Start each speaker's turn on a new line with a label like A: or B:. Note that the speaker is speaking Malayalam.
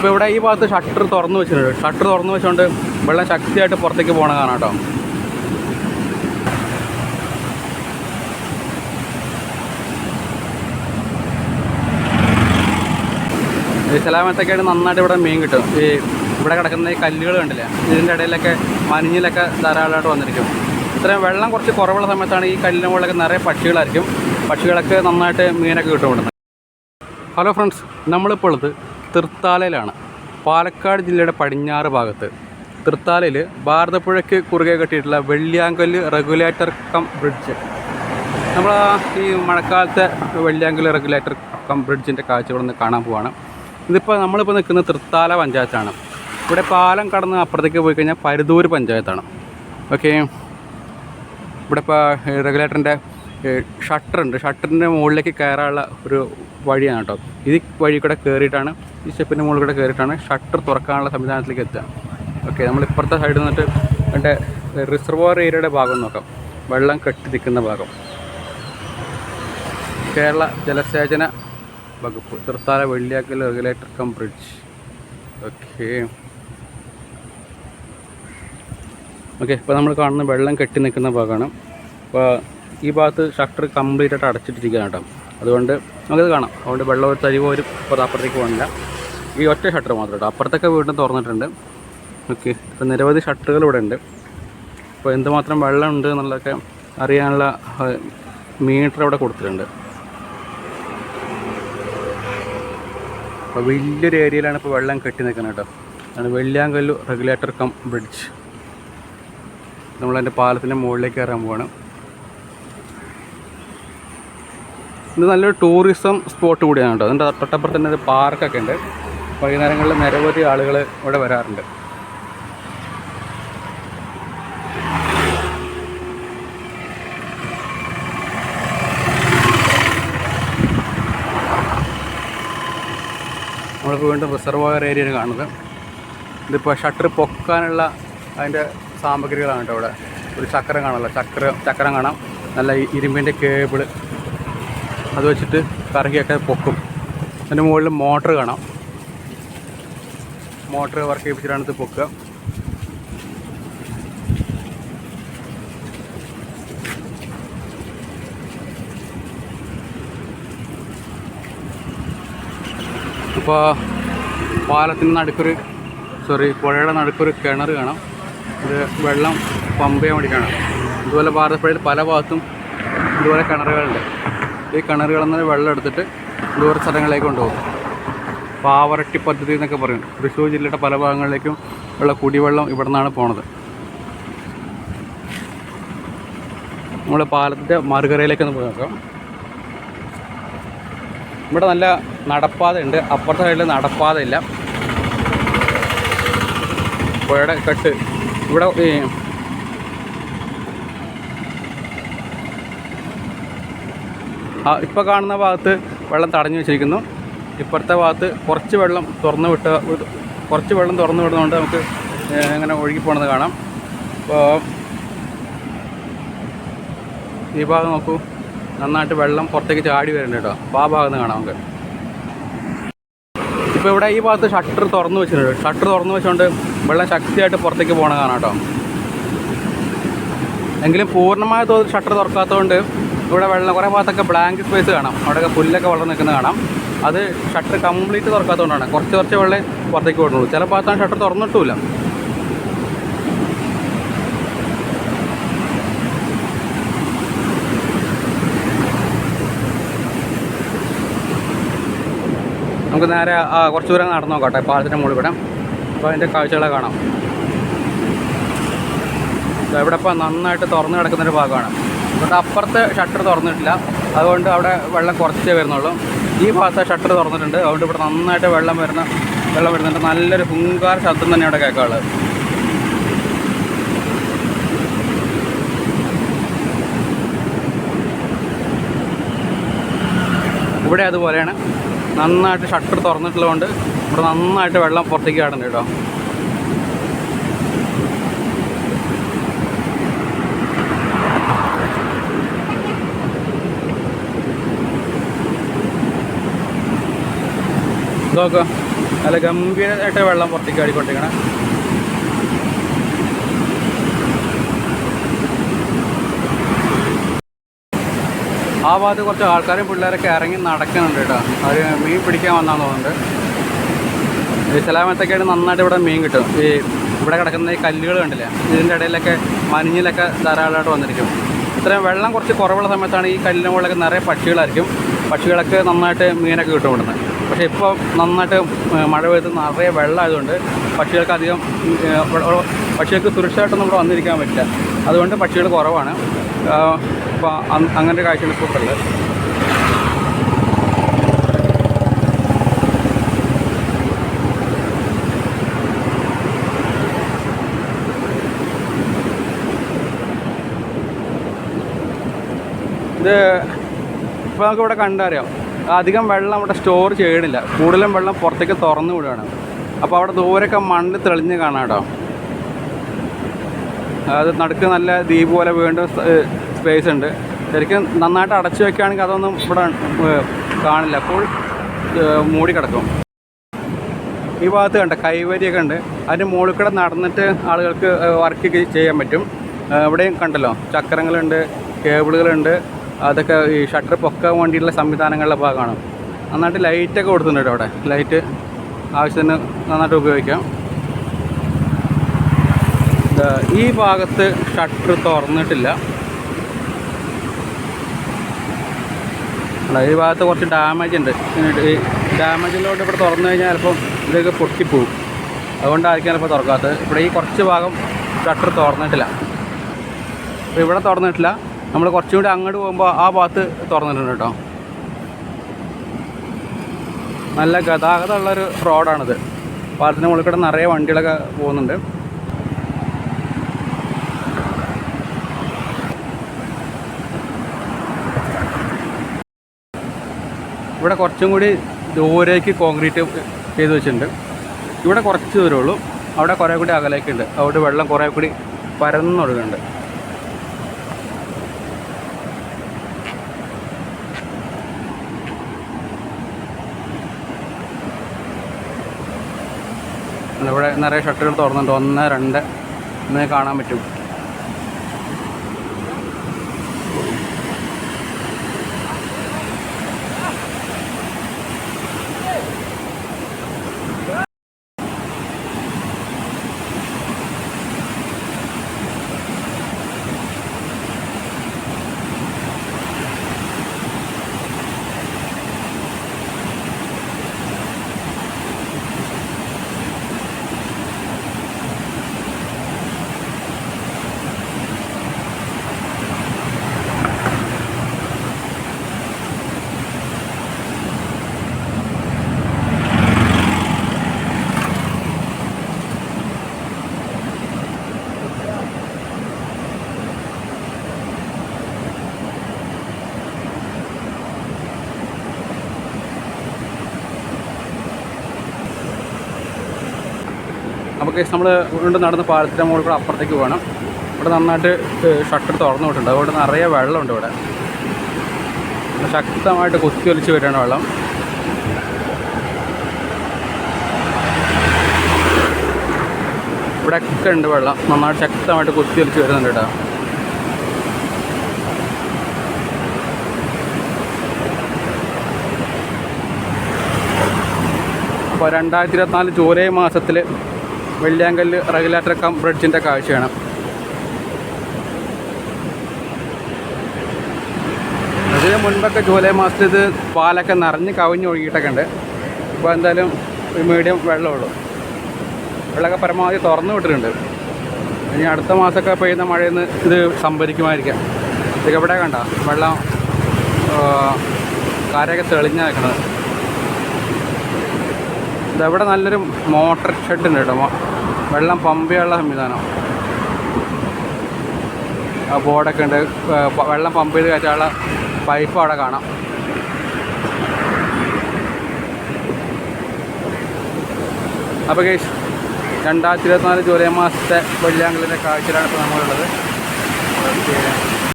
A: ഇപ്പോൾ ഇവിടെ ഈ ഭാഗത്ത് ഷട്ടർ തുറന്നു വെച്ചിട്ടുണ്ട്. ഷട്ടർ തുറന്നു വെച്ചുകൊണ്ട് വെള്ളം ശക്തിയായിട്ട് പുറത്തേക്ക് പോകണ കാണാം കേട്ടോ. ഈ സമയത്തൊക്കെയാണ് നന്നായിട്ട് ഇവിടെ മീൻ കിട്ടും. ഈ ഇവിടെ കിടക്കുന്ന ഈ കല്ലുകൾ കണ്ടില്ലേ? ഇതിന്റെ ഇടയിലൊക്കെ മഞ്ഞിലൊക്കെ ധാരാളമായിട്ട് വന്നിരിക്കും. ഇത്രയും വെള്ളം കുറച്ച് കുറവുള്ള സമയത്താണ് ഈ കല്ലിന് മുകളിലൊക്കെ നിറയെ പക്ഷികളായിരിക്കും. പക്ഷികളൊക്കെ നന്നായിട്ട് മീനൊക്കെ കിട്ടും ഹലോ ഫ്രണ്ട്സ് നമ്മളിപ്പോൾ ഉള്ളത് തൃത്താലയിലാണ് പാലക്കാട് ജില്ലയുടെ പടിഞ്ഞാറ് ഭാഗത്ത്. തൃത്താലയിൽ ഭാരതപ്പുഴയ്ക്ക് കുറുകെ കെട്ടിയിട്ടുള്ള വെള്ളിയാങ്കല്ല് റെഗുലേറ്റർ കം ബ്രിഡ്ജ്. നമ്മൾ ഈ മഴക്കാലത്തെ വെള്ളിയാങ്കല്ല് റെഗുലേറ്റർ കം ബ്രിഡ്ജിന്റെ കാഴ്ചകളൊന്ന് കാണാൻ പോവാണ്. ഇതിപ്പോൾ നമ്മളിപ്പോൾ നിൽക്കുന്നത് തൃത്താല പഞ്ചായത്താണ്. ഇവിടെ പാലം കടന്ന് അപ്പുറത്തേക്ക് പോയി കഴിഞ്ഞാൽ പരുതൂർ പഞ്ചായത്താണ്. ഓക്കെ. ഇവിടെ ഇപ്പോൾ റെഗുലേറ്ററിന്റെ ഷട്ടർ ഉണ്ട് ഷട്ടറിന്റെ മുകളിലേക്ക് കയറാനുള്ള ഒരു വഴിയാണ് കേട്ടോ ഈ വഴി കൂടെ കയറിയിട്ടാണ് ഈ സ്റ്റെപ്പിന്റെ മുകളിൽ കൂടെ കയറിയിട്ടാണ് ഷട്ടർ തുറക്കാനുള്ള സംവിധാനത്തിലേക്ക് എത്തുക. ഓക്കെ നമ്മൾ ഇപ്പുറത്തെ സൈഡിൽ നിന്നിട്ട് എന്റെ റിസർവോയർ ഏരിയയുടെ ഭാഗം നോക്കാം. വെള്ളം കെട്ടി നിൽക്കുന്ന ഭാഗം. കേരള ജലസേചന വകുപ്പ് Thrithala Velliyakkal regulator cum bridge. Okay. Okay ഇപ്പോൾ നമ്മൾ കാണുന്ന വെള്ളം കെട്ടി നിൽക്കുന്ന ഭാഗമാണ്. അപ്പോൾ ഈ ഭാഗത്ത് ഷട്ടർ കംപ്ലീറ്റ് ആയിട്ട് അടച്ചിട്ടിരിക്കുകയാണ് കേട്ടോ. അതുകൊണ്ട് നമുക്കത് കാണാം. അതുകൊണ്ട് വെള്ളം ഒരു തരി പോലും അപ്പുറത്തേക്ക് പോകുന്നില്ല ഈ ഒറ്റ ഷട്ടർ മാത്രം കേട്ടോ. അപ്പുറത്തൊക്കെ വീണ്ടും തുറന്നിട്ടുണ്ട്. ഓക്കെ. ഇപ്പോൾ നിരവധി ഷട്ടറുകൾ ഇവിടെ ഉണ്ട്. അപ്പോൾ എന്തുമാത്രം വെള്ളം ഉണ്ട് എന്നുള്ളതൊക്കെ അറിയാനുള്ള മീറ്റർ അവിടെ കൊടുത്തിട്ടുണ്ട്. അപ്പോൾ വലിയൊരു ഏരിയയിലാണ് ഇപ്പോൾ വെള്ളം കെട്ടി നിൽക്കുന്നത് കേട്ടോ. അതാണ് വെള്ളിയാങ്കല്ലു റെഗുലേറ്റർ കം ബ്രിഡ്ജ്. നമ്മളതിന്റെ പാലത്തിന്റെ മുകളിലേക്ക് കയറാൻ പോവാണ്. ഇത് നല്ലൊരു ടൂറിസം സ്പോട്ട് കൂടിയാണ് കേട്ടോ. അതിന്റെ തൊട്ടപ്പുറത്ത് തന്നെ ഒരു പാർക്കൊക്കെ ഉണ്ട്. വൈകുന്നേരങ്ങളിൽ നിരവധി ആളുകൾ ഇവിടെ വരാറുണ്ട്. നമ്മളിപ്പോൾ വീണ്ടും റിസർവോയർ ഏരിയയാണ് കാണുന്നത്. ഇതിപ്പോൾ ഷട്ടർ പൊക്കാനുള്ള അതിന്റെ സാമഗ്രികളാണ് കേട്ടോ ഇവിടെ. ഒരു ചക്രം കാണാമല്ലോ ചക്രം ചക്രം കാണാം. നല്ല ഇരുമ്പിന്റെ കേബിൾ അത് വെച്ചിട്ട് കറക്കിയൊക്കെ പൊക്കും. അതിന്റെ മുകളിൽ മോട്ടർ കാണാം. മോട്ടർ വർക്ക് ചെയ്യിപ്പിച്ചിട്ടാണ് ഇത് പൊക്കുക. ഇപ്പോൾ പാലത്തിന്റെ നടുക്കൊരു സോറി പുഴയുടെ നടുക്കൊരു കിണർ കാണാം. ഇത് വെള്ളം പമ്പ് ചെയ്യാൻ വേണ്ടി വേണ്ടിയിട്ടാണ്. ഇതുപോലെ ഭാരതപ്പുഴയിൽ പല ഭാഗത്തും ഇതുപോലെ കിണറുകളുണ്ട്. ഈ കിണറുകളിൽ നിന്ന് വെള്ളം എടുത്തിട്ട് ദൂര സ്ഥലങ്ങളിലേക്ക് കൊണ്ടുപോകും. പാവറട്ടി പദ്ധതി എന്നൊക്കെ പറയും. തൃശ്ശൂർ ജില്ലയുടെ പല ഭാഗങ്ങളിലേക്കും ഉള്ള കുടിവെള്ളം ഇവിടെ നിന്നാണ് പോണത്. നമ്മൾ പാലത്തിന്റെ മറുകരയിലേക്ക് ഒന്ന് പോയി നോക്കാം. ഇവിടെ നല്ല നടപ്പാത ഉണ്ട്. അപ്പുറത്തെ സൈഡിൽ നടപ്പാത ഇല്ല പുഴയുടെ കെട്ട്. ഇവിടെ ഈ ആ ഇപ്പോൾ കാണുന്ന ഭാഗത്ത് വെള്ളം തടഞ്ഞു വെച്ചിരിക്കുന്നു. ഇപ്പുറത്തെ ഭാഗത്ത് കുറച്ച് വെള്ളം തുറന്നു വിട്ട കുറച്ച് വെള്ളം തുറന്നു വിടുന്നതുകൊണ്ട് നമുക്ക് ഇങ്ങനെ ഒഴുകി കാണാം. അപ്പോൾ ഈ ഭാഗം നോക്കൂ. നന്നായിട്ട് വെള്ളം പുറത്തേക്ക് ചാടി വരുന്നുണ്ട് കേട്ടോ. അപ്പോൾ ആ ഭാഗത്ത് കാണാം നമുക്ക്. ഇപ്പോൾ ഇവിടെ ഈ ഭാഗത്ത് ഷട്ടർ തുറന്നു വെച്ചിട്ടുണ്ട്. ഷട്ടർ തുറന്നു വെച്ചുകൊണ്ട് വെള്ളം ശക്തിയായിട്ട് പുറത്തേക്ക് പോകണ കാണാം കേട്ടോ. എങ്കിലും പൂർണമായ തോതിൽ ഷട്ടർ തുറക്കാത്തതുകൊണ്ട് ഇവിടെ വെള്ളം കുറേ ഭാഗത്തൊക്കെ ബ്ലാങ്ക് സ്പേസ് കാണാം. അവിടെയൊക്കെ പുല്ലൊക്കെ വളർന്ന് നിൽക്കുന്നത് കാണാം. അത് ഷട്ടർ കംപ്ലീറ്റ് തുറക്കാത്തതുകൊണ്ടാണ്. കുറച്ച് കുറച്ച് വെള്ളം പുറത്തേക്ക് വിടുന്നുള്ളൂ. ചില ഭാഗത്താണ് ഷട്ടർ തുറന്നിട്ടില്ല നമുക്ക് നേരെ കുറച്ച് ദൂരം നടന്നു നോക്കട്ടെ പാലത്തിന്റെ മുകളിൽ വിടാം അപ്പോൾ അതിന്റെ കാഴ്ചകളെ കാണാം. ഇവിടെ ഇപ്പോൾ നന്നായിട്ട് തുറന്നു കിടക്കുന്നൊരു ഭാഗമാണ്. ഇവിടെ അപ്പുറത്തെ ഷട്ടർ തുറന്നിട്ടില്ല. അതുകൊണ്ട് അവിടെ വെള്ളം കുറച്ചേ വരുന്നുള്ളൂ. ഈ ഭാഗത്തെ ഷട്ടർ തുറന്നിട്ടുണ്ട്. അതുകൊണ്ട് ഇവിടെ നന്നായിട്ട് വെള്ളം വരുന്ന വെള്ളം വരുന്നുണ്ട്. നല്ലൊരു ഹുങ്കാർ ശബ്ദം തന്നെ അവിടെ കേൾക്കാനുള്ളത്. ഇവിടെ അതുപോലെയാണ്. നന്നായിട്ട് ഷട്ടർ തുറന്നിട്ടുള്ളതുകൊണ്ട് ഇവിടെ നന്നായിട്ട് വെള്ളം പുറത്തേക്ക് കാണുന്നുണ്ട് കേട്ടോ. നോക്കുക നല്ല ഗംഭീരമായിട്ട് വെള്ളം പുറത്തേക്ക് ആടിക്കൊണ്ടിരിക്കണം. ആ ഭാഗത്ത് കുറച്ച് ആൾക്കാരും പിള്ളേരൊക്കെ ഇറങ്ങി നടക്കുന്നുണ്ട് കേട്ടോ. അവർ മീൻ പിടിക്കാൻ വന്നാന്ന് തോന്നുന്നുണ്ട്. ഈ സലാമത്തൊക്കെയാണ് നന്നായിട്ട് ഇവിടെ മീൻ കിട്ടും. ഈ ഇവിടെ കിടക്കുന്ന ഈ കല്ലുകൾ കണ്ടില്ലേ? ഇതിന്റെ ഇടയിലൊക്കെ മഞ്ഞിലൊക്കെ ധാരാളമായിട്ട് വന്നിരിക്കും. ഇത്രയും വെള്ളം കുറച്ച് കുറവുള്ള സമയത്താണ് ഈ കല്ലിന്റെ മുകളിലൊക്കെ നിറയെ പക്ഷികളായിരിക്കും. പക്ഷികളൊക്കെ നന്നായിട്ട് മീനൊക്കെ കിട്ടും ഇവിടുന്ന്. പക്ഷേ ഇപ്പോൾ നന്നായിട്ട് മഴ പെയ്ത് നിറയെ വെള്ളമായതുകൊണ്ട് പക്ഷികൾക്ക് അധികം പക്ഷികൾക്ക് സുരക്ഷിതമായിട്ടൊന്നും ഇവിടെ വന്നിരിക്കാൻ പറ്റില്ല. അതുകൊണ്ട് പക്ഷികൾ കുറവാണ്. അപ്പോൾ അങ്ങനത്തെ കാഴ്ചകൾ ഇപ്പോൾ ഉള്ളത്. ഇത് ഇപ്പോൾ നമുക്ക് ഇവിടെ കണ്ടറിയാം. അധികം വെള്ളം അവിടെ സ്റ്റോർ ചെയ്യണില്ല. കൂടുതലും വെള്ളം പുറത്തേക്ക് തുറന്നു വിടുകയാണ്. അപ്പോൾ അവിടെ ദൂരൊക്കെ മണ്ണ് തെളിഞ്ഞ് കാണാം കേട്ടോ. അത് നടുക്ക് നല്ല ദ്വീപ് പോലെ വീണ്ടും സ്പേസ് ഉണ്ട്. ശരിക്കും നന്നായിട്ട് അടച്ചു വെക്കുകയാണെങ്കിൽ അതൊന്നും ഇവിടെ കാണില്ല. അപ്പോൾ മൂടിക്കിടക്കും മൂടി കിടക്കും. ഈ ഭാഗത്ത് കണ്ട കൈവരിയൊക്കെ ഉണ്ട്. അതിന്റെ മുകളിൽ കൂടെ നടന്നിട്ട് ആളുകൾക്ക് വർക്ക് ചെയ്യാൻ പറ്റും. ഇവിടെയും കണ്ടല്ലോ ചക്രങ്ങളുണ്ട് കേബിളുകളുണ്ട്. അതൊക്കെ ഈ ഷട്ടർ പൊക്കാൻ വേണ്ടിയിട്ടുള്ള സംവിധാനങ്ങളുടെ ഭാഗമാണ്. നന്നായിട്ട് ലൈറ്റൊക്കെ കൊടുത്തിട്ടുണ്ട് അവിടെ ലൈറ്റ് ആവശ്യത്തിന് നന്നായിട്ട് ഉപയോഗിക്കാം. ഈ ഭാഗത്ത് ഷട്ടർ തുറന്നിട്ടില്ല. അല്ല ഈ ഭാഗത്ത് കുറച്ച് ഡാമേജ് ഉണ്ട്. ഈ ഡാമേജിലോട്ട് ഇവിടെ തുറന്നു കഴിഞ്ഞാൽ ചിലപ്പം ഇതൊക്കെ പൊട്ടിപ്പോവും. അതുകൊണ്ടായിരിക്കും ചിലപ്പോൾ തുറക്കാത്തത്. ഇവിടെ ഈ കുറച്ച് ഭാഗം ഷട്ടർ തുറന്നിട്ടില്ല. ഇവിടെ തുറന്നിട്ടില്ല. നമ്മൾ കുറച്ചും കൂടി അങ്ങോട്ട് പോകുമ്പോൾ ആ ഭാഗത്ത് തുറന്നിട്ടുണ്ട് കേട്ടോ. നല്ല ഗതാഗതമുള്ളൊരു റോഡാണിത്. പാലത്തിന് മുകളിൽ കൂടെ നിറയെ വണ്ടികളൊക്കെ പോകുന്നുണ്ട്. ഇവിടെ കുറച്ചും കൂടി ദൂരേക്ക് കോൺക്രീറ്റ് ചെയ്ത് വെച്ചിട്ടുണ്ട്. ഇവിടെ കുറച്ച് ദൂരമുള്ളൂ അവിടെ കുറേ കൂടി അകലേക്കുണ്ട്. അവിടെ വെള്ളം കുറേ കൂടി പരന്നൊഴുകുന്നുണ്ട്. ഇവിടെ നിറയെ ഷട്ടറുകൾ തുറന്നിട്ടുണ്ട്. ഒന്ന് രണ്ട്. എന്ന് കാണാൻ പറ്റും. നമുക്ക് നമ്മൾ വീണ്ടും നടന്ന് പാലത്തിന്റെ മുകളിൽ കൂടെ അപ്പുറത്തേക്ക് പോകണം. ഇവിടെ നന്നായിട്ട് ഷട്ടർ തുറന്നു വിട്ടിട്ടുണ്ട്. അതുകൊണ്ട് നിറയെ വെള്ളമുണ്ട് ഇവിടെ. ശക്തമായിട്ട് കുത്തി ഒലിച്ച് വരികയാണ് വെള്ളം. ഇവിടെ ഒക്കെ ഉണ്ട് വെള്ളം. നന്നായിട്ട് ശക്തമായിട്ട് കുത്തി ഒലിച്ച് വരുന്നുണ്ട് കേട്ടോ അപ്പോൾ രണ്ടായിരത്തി ഇരുപത്തിനാല് ജൂലൈ മാസത്തിൽ വെള്ളിയാങ്കല്ല് റെഗുലേറ്റർ കം ബ്രിഡ്ജിന്റെ കാഴ്ചയാണ്. ഇതിന് മുൻപൊക്കെ ജൂലൈ മാസത്തിൽ ഇത് പാലൊക്കെ നിറഞ്ഞ് കവിഞ്ഞൊഴുകിയിട്ടൊക്കെ ഉണ്ട്. ഇപ്പോൾ എന്തായാലും ഒരു മീഡിയം വെള്ളമുള്ളൂ വെള്ളമൊക്കെ പരമാവധി തുറന്നു വിട്ടിട്ടുണ്ട്. ഇനി അടുത്ത മാസമൊക്കെ പെയ്യുന്ന മഴയിൽ നിന്ന് ഇത് സംഭരിക്കുമായിരിക്കാം. ഇതൊക്കെ എവിടെ കണ്ട? വെള്ളം കരയൊക്കെ തെളിഞ്ഞാ നിൽക്കുന്നത് ഇതവിടെ നല്ലൊരു മോട്ടർ ഷെഡ് ഉണ്ട് കേട്ടോ. വെള്ളം പമ്പ് ചെയ്യാനുള്ള സംവിധാനം. ബോർഡൊക്കെ ഉണ്ട്. വെള്ളം പമ്പ് ചെയ്ത് കയറ്റാനുള്ള പൈപ്പ് അവിടെ കാണാം. അപ്പോൾ കേസ് രണ്ടായിരത്തി ഇരുപത്തിനാല് ജൂലൈ മാസത്തെ വെള്ളിയാങ്കലിന്റെ കാഴ്ചയിലാണ് ഇപ്പോൾ നമ്മളുള്ളത്.